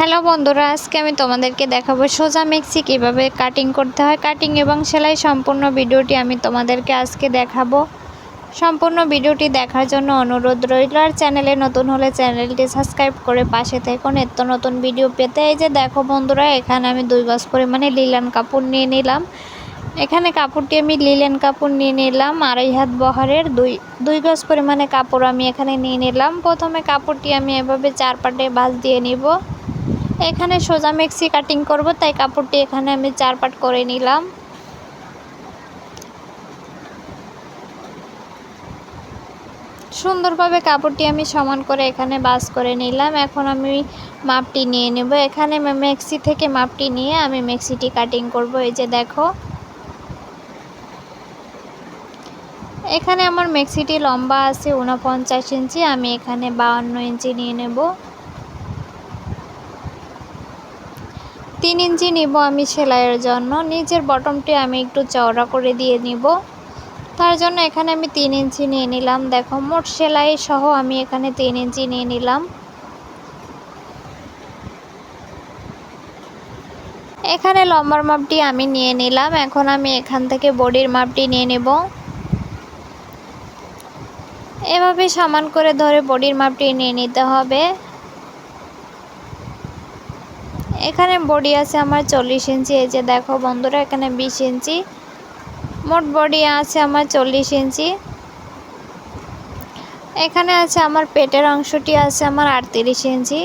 Hello বন্ধুরা, আজকে আমি তোমাদেরকে দেখাবো সোজা মেক্সি কীভাবে কাটিং করতে হয়। কাটিং এবং সেলাই সম্পূর্ণ ভিডিওটি আমি তোমাদেরকে আজকে দেখাবো। সম্পূর্ণ ভিডিওটি দেখার জন্য অনুরোধ রইল। আর চ্যানেলে নতুন হলে চ্যানেলটি সাবস্ক্রাইব করে পাশে থেকো। নিত্য নতুন ভিডিও পেতে এই যে দেখো বন্ধুরা, এখানে আমি দুই গজ পরিমাণে লিলান কাপড় নিয়ে নিলাম। এখানে কাপড়টি আমি লিলেন কাপড় নিয়ে নিলাম, আড়াই হাত বহরের দুই দুই গজ পরিমাণে কাপড় আমি এখানে নিয়ে নিলাম। প্রথমে কাপড়টি আমি এভাবে চার পাটে দিয়ে নিব। এখানে সোজা মেক্সি কাটিং করব, তাই কাপড়টি এখানে আমি চার পাট করে নিলাম। সুন্দরভাবে কাপড়টি আমি সমান করে এখানে বাস করে নিলাম। এখন আমি মাপটি নিয়ে নেব। এখানে মেক্সি থেকে মাপটি নিয়ে আমি মেক্সিটি কাটিং করব। এই যে দেখো। এখানে আমার মেক্সিটি লম্বা আছে উনপঞ্চাশ ইঞ্চি। আমি এখানে বাউন্ন ইঞ্চি নিয়ে নেব। তিন ইঞ্চি নিব আমি সেলাইয়ের জন্য। নিচের বটমটি আমি একটু চওড়া করে দিয়ে নিব। তার জন্য এখানে আমি তিন ইঞ্চি নিয়ে নিলাম। দেখো, মোট সেলাই সহ আমি এখানে তিন ইঞ্চি নিয়ে নিলাম। এখানে লম্বার মাপটি আমি নিয়ে নিলাম। এখন আমি এখান থেকে বডির মাপটি নিয়ে নেব। এভাবে সমান করে ধরে বডির মাপটি নিয়ে নিতে হবে। এখানে বডি আছে আমার চল্লিশ ইঞ্চি, এই যে দেখো বন্ধুরা, এখানে বিশ ইঞ্চি। মোট বডি আছে আমার চল্লিশ ইঞ্চি। এখানে আছে আমার পেটের অংশটি আছে আমার আটত্রিশ ইঞ্চি।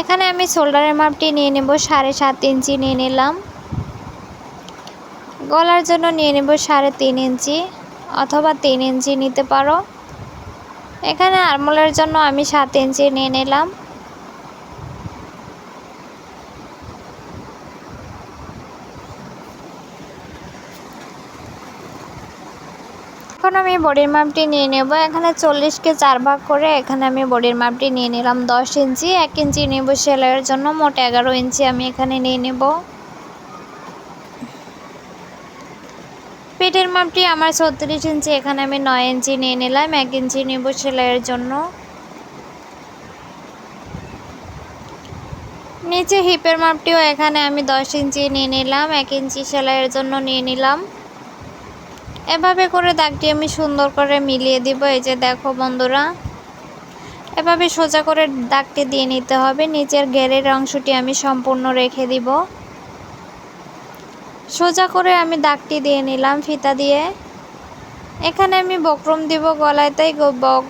এখানে আমি শোল্ডারের মাপটি নিয়ে নেব, সাড়ে সাত ইঞ্চি নিয়ে নিলাম। গলার জন্য নিয়ে নেব সাড়ে তিন ইঞ্চি অথবা তিন ইঞ্চি নিতে পারো। এখানে আরমোলের জন্য আমি সাত ইঞ্চি নিয়ে নিলাম। এখন আমি বডির মাপটি নিয়ে নেব। এখানে চল্লিশকে চার ভাগ করে এখানে আমি বডির মাপটি নিয়ে নিলাম দশ ইঞ্চি। এক ইঞ্চি নেব সেলাইয়ের জন্য। মোট এগারো ইঞ্চি আমি এখানে নিয়ে নেব। পেটের মাপটি আমার ছত্রিশ ইঞ্চি, এখানে আমি নয় ইঞ্চি নিয়ে নিলাম, এক ইঞ্চি নেব সেলাইয়ের জন্য। নিচে হিপের মাপটিও এখানে আমি দশ ইঞ্চি নিয়ে নিলাম, এক ইঞ্চি সেলাইয়ের জন্য নিয়ে নিলাম। এভাবে করে দাগটি আমি সুন্দর করে মিলিয়ে দিব, এই যে দেখো বন্ধুরা। এভাবে সোজা করে দাগটি দিয়ে নিতে হবে, নিচের ঘেরের অংশটি আমি সম্পূর্ণ রেখে দিব। সোজা করে আমি দাগটি দিয়ে নিলাম ফিতা দিয়ে। এখানে আমি বক্রম দিব গলায়, তাই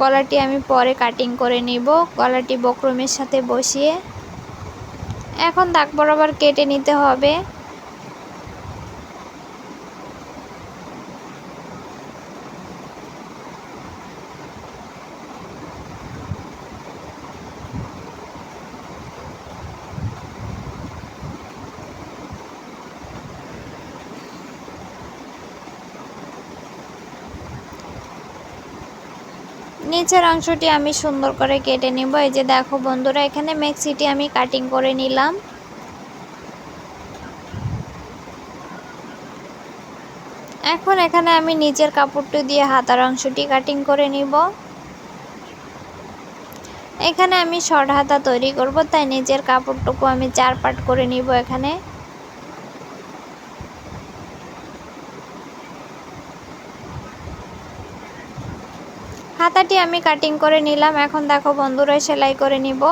গলাটি আমি পরে কাটিং করে নিব। গলাটি বক্রমের সাথে বসিয়ে। এখন দাগ বরাবর কেটে নিতে হবে। নিচের অংশটি আমি সুন্দর করে কেটে নিব। এই যে দেখো বন্ধুরা, এখানে মেক্সিটি আমি কাটিং করে নিলাম। এখন এখানে আমি নিচের কাপড়টি দিয়ে হাতার অংশটি কাটিং করে নিব। এখানে আমি শর্ট হাতা তৈরি করব, তাই নিচের কাপড়টুকু আমি চার পাট করে নিব এখানে। হাতাটি আমি কাটিং করে নিলাম। এখন দেখো বন্ধুরা, সেলাই করে নিব।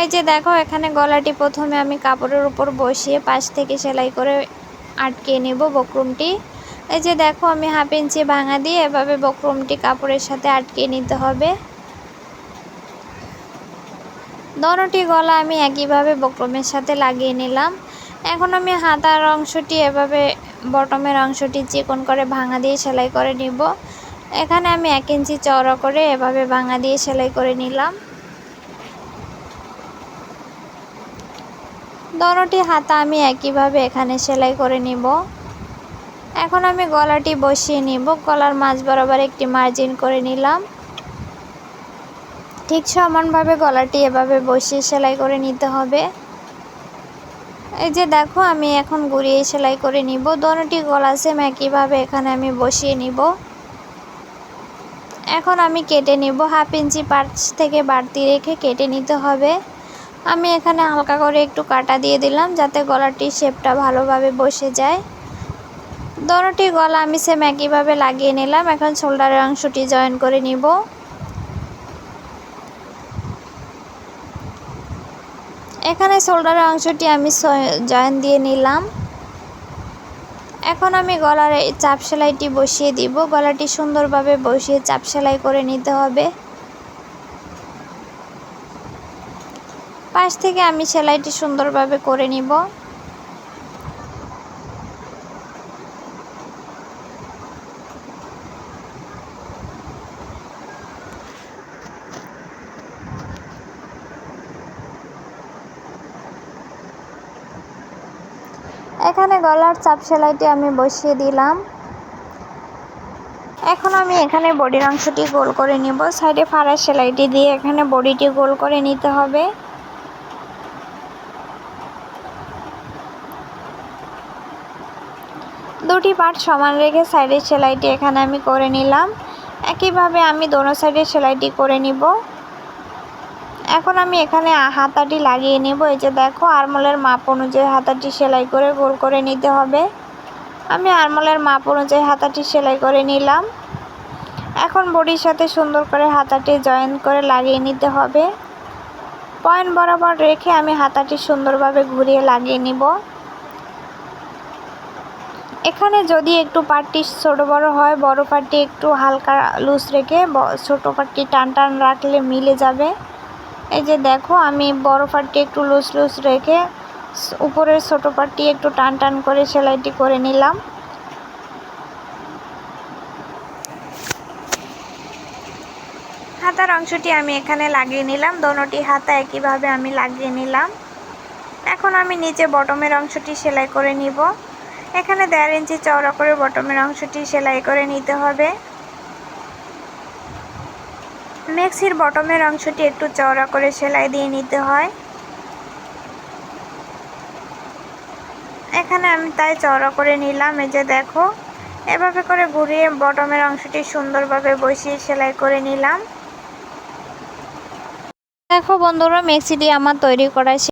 এই যে দেখো, এখানে গলাটি প্রথমে আমি কাপড়ের উপর বসিয়ে পাশ থেকে সেলাই করে আটকে নেব বক্রমটি। এই যে দেখো, আমি হাফ ইঞ্চি ভাঙা দিয়ে এভাবে বক্রমটি কাপড়ের সাথে আটকে নিতে হবে। দনোটি গলা আমি একইভাবে বক্রমের সাথে লাগিয়ে নিলাম। এখন আমি হাতার অংশটি এভাবে বটমের অংশটি চিকন করে ভাঙা দিয়ে সেলাই করে নিব। এখানে আমি এক ইঞ্চি চওড়া করে এভাবে ভাঙা দিয়ে সেলাই করে নিলাম। দোনোটি হাতা আমি একইভাবে এখানে সেলাই করে নিব। এখন আমি গলাটি বসিয়ে নিব। গলার মাঝ বরাবর একটি মার্জিন করে নিলাম। ঠিক সমানভাবে গলাটি এভাবে বসিয়ে সেলাই করে নিতে হবে। এই যে দেখো, আমি এখন গুড়িয়ে সেলাই করে নিব। দোনোটি গলা সেম একইভাবে এখানে আমি বসিয়ে নিব। এখন আমি কেটে নেব। হাফ ইঞ্চি পার্চ থেকে বাড়তি রেখে কেটে নিতে হবে। আমি এখানে হালকা করে একটু কাটা দিয়ে দিলাম যাতে গলাটির শেপটা ভালোভাবে বসে যায়। দোনোটি গলা আমি সেম একইভাবে লাগিয়ে নিলাম। এখন শোল্ডারের অংশটি জয়েন করে নিব। এখানে শোল্ডারের অংশটি আমি জয়েন দিয়ে নিলাম। এখন আমি গলার এই চাপ সেলাইটি বসিয়ে দিব। গলাটি সুন্দরভাবে বসিয়ে চাপ সেলাই করে নিতে হবে। পাশ থেকে আমি সেলাইটি সুন্দরভাবে করে নিব। এখানে গলার চাপ সেলাইটি আমি বসিয়ে দিলাম। এখন আমি এখানে বডির অংশটি গোল করে নিব। সাইডে ফাড়া সেলাইটি দিয়ে এখানে বডিটি গোল করে নিতে হবে। দুটি পার্ট সমান রেখে সাইডের সেলাইটি এখানে আমি করে নিলাম। একইভাবে আমি দোনো সাইডের সেলাইটি করে নিব। এখন আমি এখানে হাতাটি লাগিয়ে নেব। এই যে দেখো, আরমলের মাপ অনুযায়ী হাতাটি সেলাই করে গোল করে নিতে হবে। আমি আরমলের মাপ অনুযায়ী হাতাটি সেলাই করে নিলাম। এখন বডির সাথে সুন্দর করে হাতাটি জয়েন করে লাগিয়ে নিতে হবে। পয়েন্ট বরাবর রেখে আমি হাতাটি সুন্দরভাবে ঘুরিয়ে লাগিয়ে নিব। এখানে যদি একটু পাটটি ছোট বড় হয়, বড় পাটটি একটু হালকা লুজ রেখে ছোট পাটটি টান টান রাখলে মিলে যাবে। এই যে দেখো, আমি বড় পাটটি একটু লুজ লুজ রেখে উপরের ছোট পাটটি একটু টান টান করে সেলাইটি করে নিলাম। হাতার অংশটি আমি এখানে লাগিয়ে নিলাম, দোনোটি হাতা একইভাবে আমি লাগিয়ে নিলাম। এখন আমি নিচে বটমের অংশটি সেলাই করে নিব। এখানে দেড় ইঞ্চি চওড়া করে বটমের অংশটি সেলাই করে নিতে হবে। মেক্সির বটমের অংশটি একটু চওড়া করে সেলাই দিয়ে নিতে হয়। এখানে আমি তাই চওড়া করে নিলাম, এই যে দেখো। এভাবে করে ঘুরিয়ে বটমের অংশটি সুন্দরভাবে বসিয়ে সেলাই করে নিলাম। দেখো বন্ধুরা মেক্সিটি আমার তৈরি করা